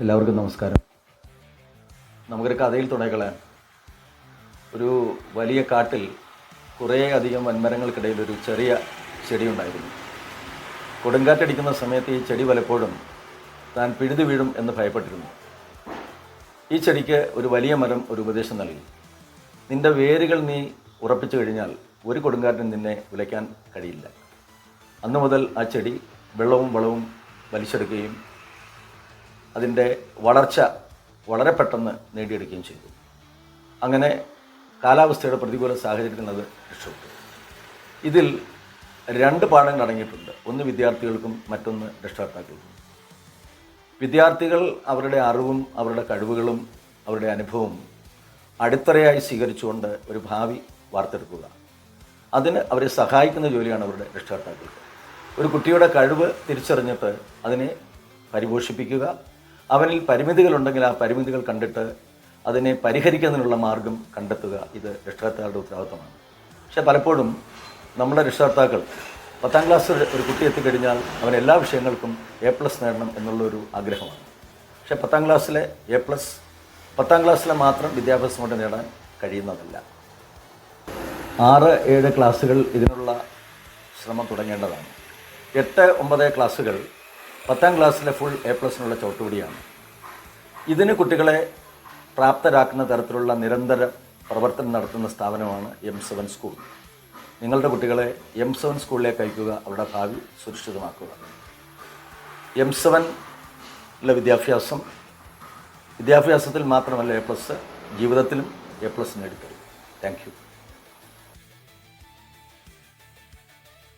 എല്ലാവർക്കും നമസ്കാരം. നമുക്കൊരു കഥയിൽ തുടങ്ങലാൻ ഒരു വലിയ കാട്ടിൽ കുറേ അധികം വൻമരങ്ങൾക്കിടയിൽ ഒരു ചെറിയ ചെടി ഉണ്ടായിരുന്നു കൊടുങ്കാറ്റടിക്കുന്ന സമയത്ത് ഈ ചെടി പലപ്പോഴും താൻ പിഴുതു വീഴും എന്ന് ഭയപ്പെട്ടിരുന്നു. ഈ ചെടിക്ക് ഒരു വലിയ മരം ഒരു ഉപദേശം നൽകി. നിന്റെ വേരുകൾ നീ ഉറപ്പിച്ചു കഴിഞ്ഞാൽ ഒരു കൊടുങ്കാറ്റും നിന്നെ ഉലയ്ക്കാൻ കഴിയില്ല. അന്നു മുതൽ ആ ചെടി വെള്ളവും വളവും വലിച്ചെടുക്കുകയും അതിന്റെ വളർച്ച വളരെ പെട്ടെന്ന് നേടിയെടുക്കുകയും ചെയ്തു. അങ്ങനെ കാലാവസ്ഥയുടെ പ്രതികൂല സാഹചര്യത്തിൽ അത് രക്ഷപ്പെട്ടു. ഇതിൽ രണ്ട് പാഠങ്ങൾ അടങ്ങിയിട്ടുണ്ട്. ഒന്ന് വിദ്യാർത്ഥികൾക്കും മറ്റൊന്ന് രക്ഷകർത്താക്കൾക്കും വിദ്യാർത്ഥികൾ അവരുടെ അറിവും അവരുടെ കഴിവുകളും അവരുടെ അനുഭവവും അടിത്തറയായി സ്വീകരിച്ചുകൊണ്ട് ഒരു ഭാവി വാർത്തെടുക്കുക. അതിന് അവരെ സഹായിക്കുന്ന ജോലിയാണ് അവരുടെ രക്ഷകർത്താക്കൾക്ക് ഒരു കുട്ടിയുടെ കഴിവ് തിരിച്ചറിഞ്ഞിട്ട് അതിനെ പരിപോഷിപ്പിക്കുക അവനിൽ പരിമിതികളുണ്ടെങ്കിൽ ആ പരിമിതികൾ കണ്ടിട്ട് അതിനെ പരിഹരിക്കുന്നതിനുള്ള മാർഗം കണ്ടെത്തുക ഇത് രക്ഷകർത്താക്കളുടെ ഉത്തരവാദിത്തമാണ്. പക്ഷേ പലപ്പോഴും നമ്മുടെ രക്ഷകർത്താക്കൾ പത്താം ക്ലാസ് ഒരു കുട്ടി എത്തിക്കഴിഞ്ഞാൽ അവൻ എല്ലാ വിഷയങ്ങൾക്കും എ പ്ലസ് നേടണം എന്നുള്ളൊരു ആഗ്രഹമാണ്. പക്ഷേ പത്താം ക്ലാസ്സിലെ എ പ്ലസ് പത്താം ക്ലാസ്സിലെ മാത്രം വിദ്യാഭ്യാസം കൊണ്ട് നേടാൻ കഴിയുന്നതല്ല. ആറ് ഏഴ് ക്ലാസ്സുകൾ ഇതിനുള്ള ശ്രമം തുടങ്ങേണ്ടതാണ്. എട്ട് ഒമ്പത് ക്ലാസ്സുകൾ പത്താം ക്ലാസ്സിലെ ഫുൾ എ പ്ലസിനുള്ള ചവിട്ടുപടിയാണ്. ഇതിന് കുട്ടികളെ പ്രാപ്തരാക്കുന്ന തരത്തിലുള്ള നിരന്തര പ്രവർത്തനം നടത്തുന്ന സ്ഥാപനമാണ് എം സെവൻ സ്കൂൾ നിങ്ങളുടെ കുട്ടികളെ എം സെവൻ സ്കൂളിലേക്ക് അയക്കുക അവരുടെ ഭാവി സുരക്ഷിതമാക്കുക. എം സെവനിലെ വിദ്യാഭ്യാസം വിദ്യാഭ്യാസത്തിൽ മാത്രമല്ല എ പ്ലസ് ജീവിതത്തിലും എ പ്ലസ് നേടിത്തരും. Thank you